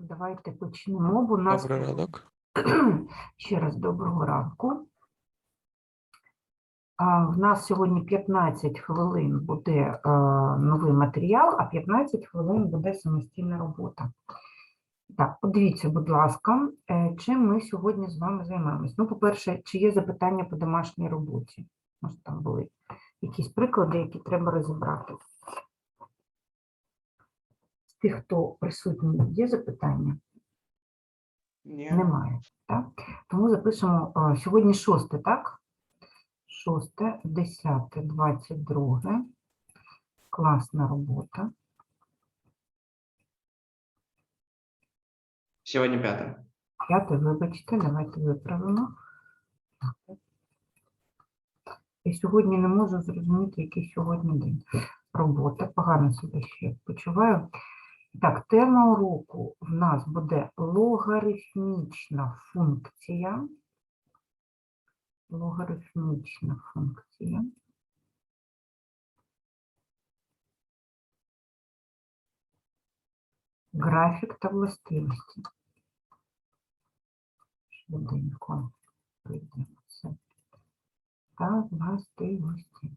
Давайте почнемо, у нас Добрий ранок. ще раз доброго ранку. В нас сьогодні 15 хвилин буде е, новий матеріал, а 15 хвилин буде самостійна робота. Так, подивіться, будь ласка, е, чим ми сьогодні з вами займаємось. Ну, по-перше, чи є запитання по домашній роботі? Може, там були якісь приклади, які треба розібрати. Тих, хто присутній, є запитання? Ні. Немає. Так? Тому запишемо а, сьогодні шосте, так? Шосте, десяте, двадцять друге. Класна робота. Сьогодні п'яте. П'яте, вибачте, давайте виправимо. Я сьогодні не можу зрозуміти, який сьогодні день. Робота, погано себе ще почуваю. Так, тема уроку в нас буде логарифмічна функція. Логарифмічна функція. Графік та властивості. Швиденько прийдемо це. Та властивості.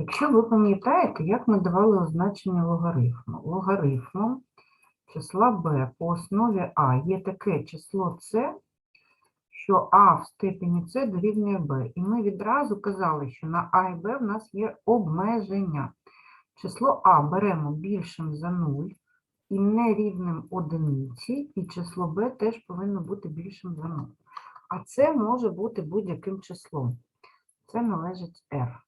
Якщо ви пам'ятаєте, як ми давали означення логарифму. Логарифмом числа b по основі а є таке число c, що а в степені c дорівнює b. І ми відразу казали, що на а і b в нас є обмеження. Число а беремо більшим за 0 і нерівним одиниці, і число b теж повинно бути більшим за 0. А це може бути будь-яким числом. Це належить r.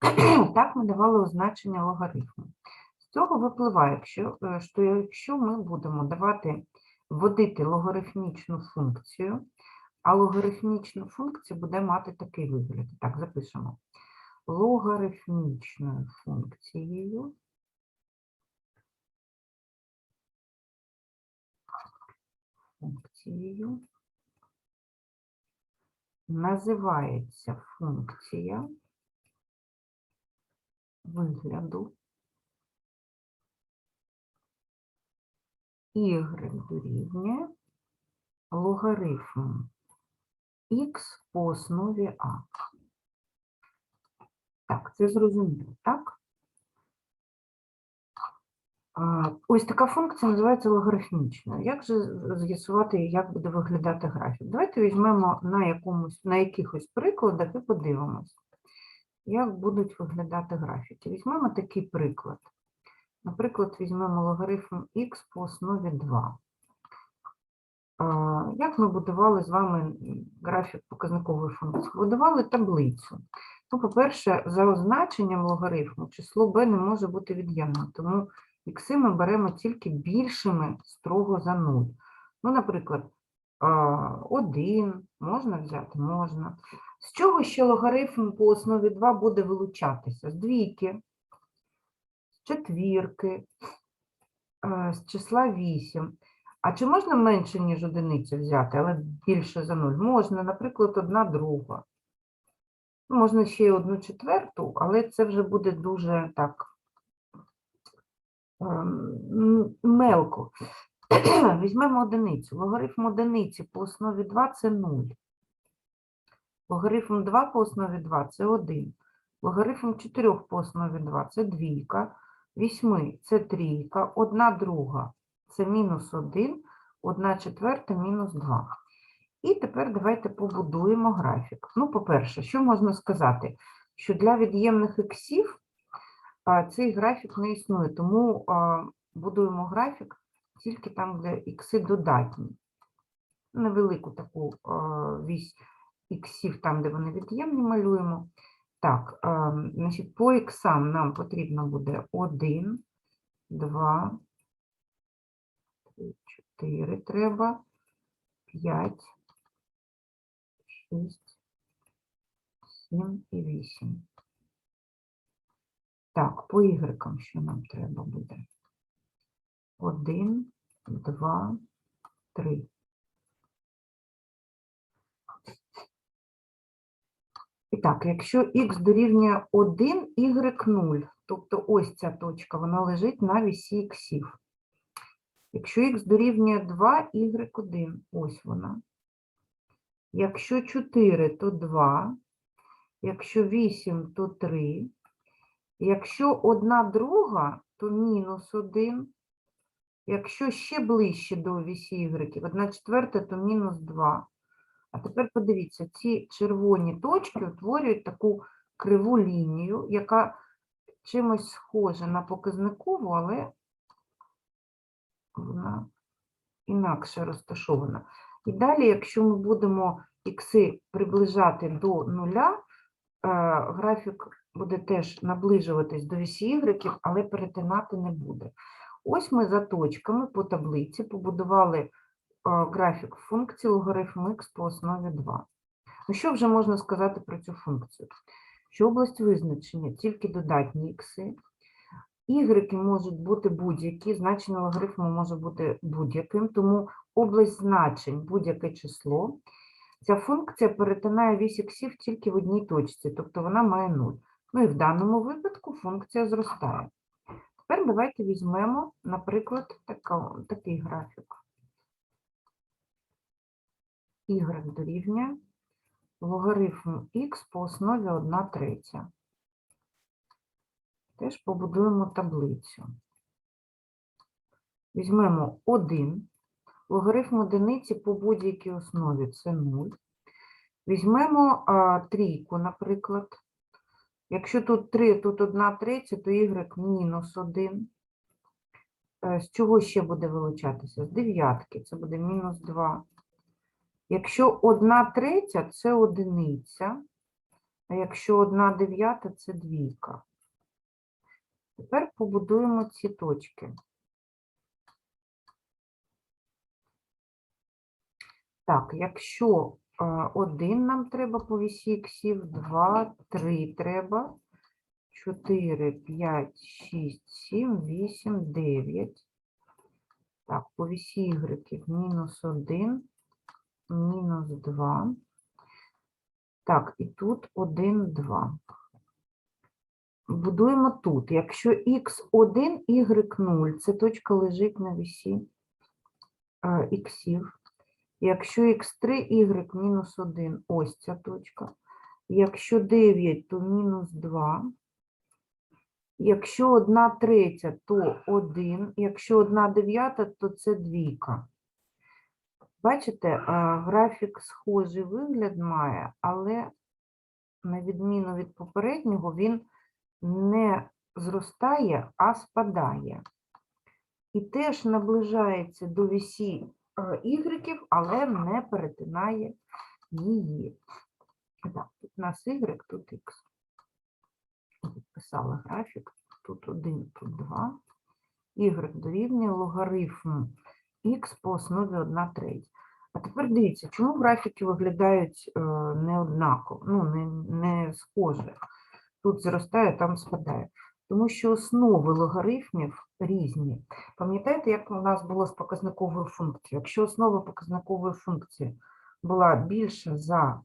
Так ми давали означення логарифму. З цього випливає, якщо, е, що якщо ми будемо давати вводити логарифмічну функцію, а логарифмічна функція буде мати такий вигляд. Так, запишемо. Логарифмічною функцією функцією називається функція вигляду y дорівнює логарифм х по основі а. Так, це зрозуміло, так? Ось така функція називається логарифмічною. Як же з'ясувати, як буде виглядати графік? Давайте візьмемо на, якомусь, на якихось прикладах і подивимось, як будуть виглядати графіки. Візьмемо такий приклад. Наприклад, візьмемо логарифм х по основі 2. Як ми будували з вами графік показникової функції? Будували таблицю. Ну, по-перше, за означенням логарифму число b не може бути від'ємним, тому ікси ми беремо тільки більшими строго за 0. Ну, наприклад, 1 можна взяти? Можна. З чого ще логарифм по основі 2 буде вилучатися? З двійки, з четвірки, е, з числа 8. А чи можна менше, ніж одиницю взяти, але більше за 0? Можна, наприклад, одна друга. Можна ще й одну четверту, але це вже буде дуже так ем, мелко. Візьмемо одиницю. Логарифм одиниці по основі 2 це 0. Логарифм 2 по основі 2 це 1. Логарифм 4 по основі 2 це двійка. 8 це трійка. 1 друга це мінус 1. 1 четверта мінус 2. І тепер давайте побудуємо графік. Ну, по-перше, що можна сказати? Що для від'ємних іксів цей графік не існує, тому будуємо графік тільки там, де ікси додатні. Невелику таку вісь іксів, там, де вони від'ємні, малюємо. Так, а, значить, по іксам нам потрібно буде 1, 2, 3, 4 треба, 5, 6, 7 і 8. Так, по ігрекам що нам треба буде? 1, 2, 3. І так, якщо х дорівнює 1, y 0, тобто ось ця точка, вона лежить на вісі іксів. Якщо х дорівнює 2, y1, ось вона. Якщо 4, то 2. Якщо 8, то 3. Якщо одна друга, то мінус 1. Якщо ще ближче до вісі y, 1 четверта, то мінус 2. А тепер подивіться, ці червоні точки утворюють таку криву лінію, яка чимось схожа на показникову, але вона інакше розташована. І далі, якщо ми будемо ікси приближати до нуля, е, графік буде теж наближуватись до вісі ігреків, але перетинати не буде. Ось ми за точками по таблиці побудували графік функції логарифм х по основі 2. Ну, що вже можна сказати про цю функцію? Що область визначення тільки додатні ікси, ігреки можуть бути будь-які, значення логарифму може бути будь-яким, тому область значень будь-яке число. Ця функція перетинає вісь іксів тільки в одній точці, тобто вона має 0. Ну і в даному випадку функція зростає. Тепер давайте візьмемо, наприклад, такий графік. Y дорівнює логарифм х по основі 1 третя. Теж побудуємо таблицю. Візьмемо 1. Логарифм одиниці по будь-якій основі це 0. Візьмемо а, трійку, наприклад. Якщо тут 3, тут 1 третя, то y мінус 1. Е, З чого ще буде вилучатися? З дев'ятки, це буде мінус 2. Якщо 1 третя, це одиниця, а якщо 1 дев'ята, це двійка. Тепер побудуємо ці точки. Так, якщо 1 нам треба по вісі іксів, 2, 3 треба, 4, 5, 6, 7, 8, 9. Так, по вісі ігреків мінус 1, мінус 2. Так, і тут 1, 2. Будуємо тут. Якщо х1, y0, це точка лежить на вісі е, іксів. Якщо х3, y мінус 1, ось ця точка. Якщо 9, то мінус 2. Якщо 1 третя, то 1. Якщо 1 дев'ята, то це двійка. Бачите, е, графік схожий вигляд має, але на відміну від попереднього, він не зростає, а спадає. І теж наближається до вісі е, ігреків, але не перетинає її. Так, тут у нас y, тут х. Підписала графік. Тут 1, тут 2. Y дорівнює логарифм х по основі 1 треть. А тепер дивіться, чому графіки виглядають не неоднаково, ну, не, не схоже. Тут зростає, там спадає. Тому що основи логарифмів різні. Пам'ятаєте, як у нас було з показниковою функцією? Якщо основа показникової функції була більша за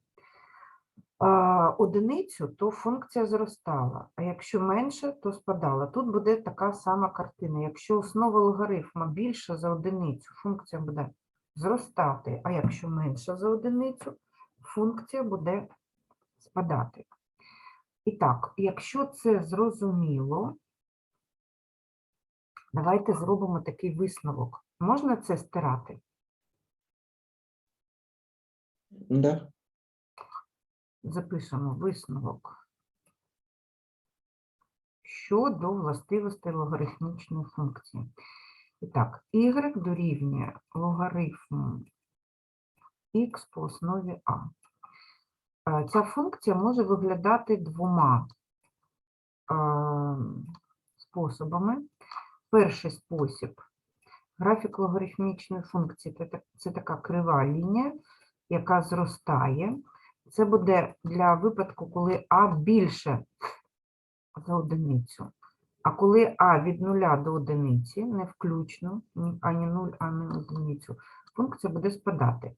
одиницю, то функція зростала, а якщо менше, то спадала. Тут буде така сама картина. Якщо основа логарифма більша за одиницю, функція буде зростати, а якщо менша за одиницю, функція буде спадати. І так, якщо це зрозуміло, давайте зробимо такий висновок. Можна це стирати? Да. Запишемо висновок щодо властивостей логарифмічної функції. І так, y дорівнює логарифму х по основі а. Е, Ця функція може виглядати двома е, способами. Перший спосіб графік логарифмічної функції це така крива лінія, яка зростає. Це буде для випадку, коли а більше за одиницю. А коли а від нуля до одиниці, не включно, ані 0, ані одиницю, функція буде спадати.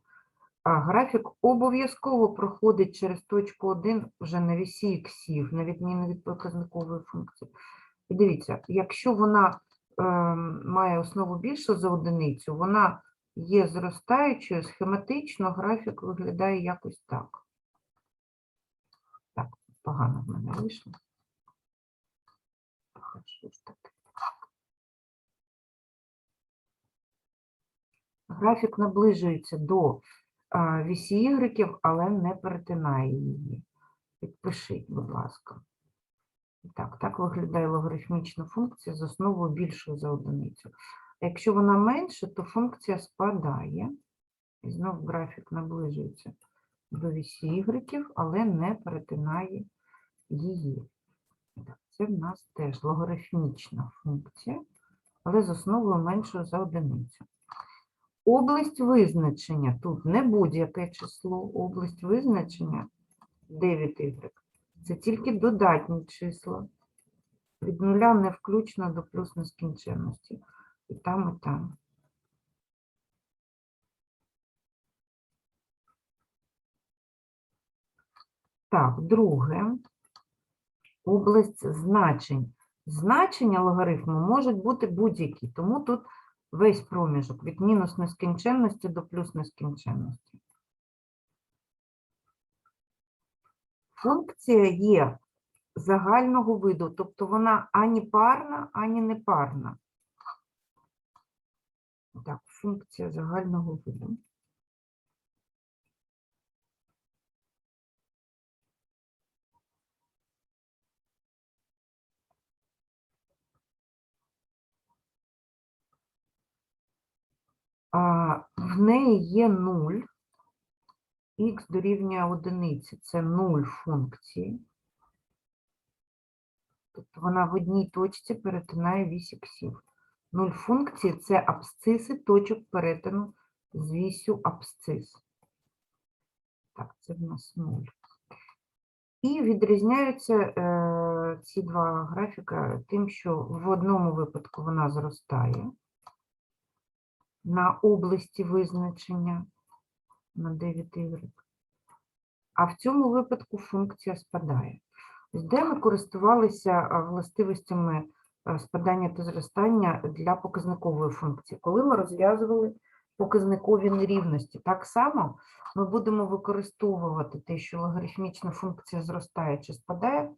А графік обов'язково проходить через точку 1 вже на вісі іксів, на відміну від показникової функції. І дивіться, якщо вона ем, має основу більшу за одиницю, вона є зростаючою, схематично графік виглядає якось так. Погано в мене вийшло. Графік наближується до вісі ігреків, але не перетинає її. Підпишіть, будь ласка. Так, так виглядає логарифмічна функція з основою більшою за одиницю. Якщо вона менше, то функція спадає. І знов графік наближується до вісі ігреків, але не перетинає її. Це в нас теж логарифмічна функція, але з основою меншою за одиницю. Область визначення тут не будь-яке число, область визначення 9y. Це тільки додатні числа. Від нуля не включно до плюс нескінченності. І там, і там. Так, друге. Область значень. Значення логарифму можуть бути будь-які, тому тут весь проміжок від мінус нескінченності до плюс нескінченності. Функція є загального виду, тобто вона ані парна, ані непарна. Так, функція загального виду. В неї є 0, х дорівнює одиниці, це 0 функції. Тобто вона в одній точці перетинає вісь іксів. 0 функції це абсциси точок перетину з вісю абсцис. Так, це в нас 0. І відрізняються е, ці два графіка тим, що в одному випадку вона зростає на області визначення на 9y, а в цьому випадку функція спадає. Де ми користувалися властивостями спадання та зростання для показникової функції, коли ми розв'язували показникові нерівності. Так само ми будемо використовувати те, що логарифмічна функція зростає чи спадає,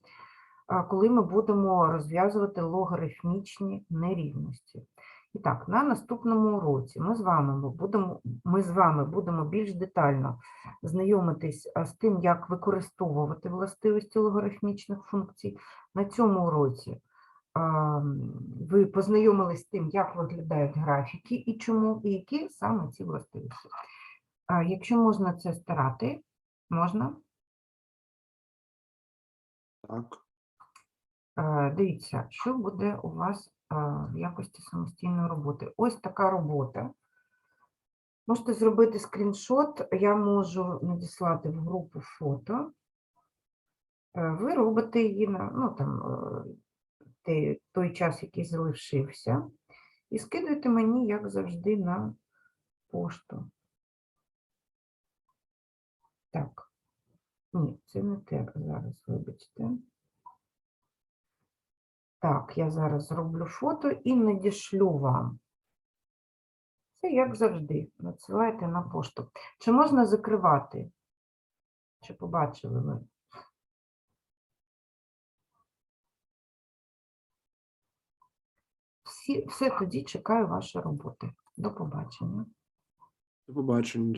коли ми будемо розв'язувати логарифмічні нерівності. І так, на наступному уроці ми з вами будемо, ми з вами будемо більш детально знайомитись з тим, як використовувати властивості логарифмічних функцій. На цьому уроці ви познайомились з тим, як виглядають графіки і чому, і які саме ці властивості. Якщо можна це старати, можна. Так. Дивіться, що буде у вас в якості самостійної роботи. Ось така робота. Можете зробити скріншот, я можу надіслати в групу фото. Е, Ви робите її на ну, там, е, той час, який залишився, і скидуєте мені, як завжди, на пошту. Так. Ні, це не те зараз, вибачте. Так, я зараз зроблю фото і надішлю вам. Це як завжди. Надсилайте на пошту. Чи можна закривати? Чи побачили ви? Всі, все тоді чекаю ваші роботи. До побачення. До побачення.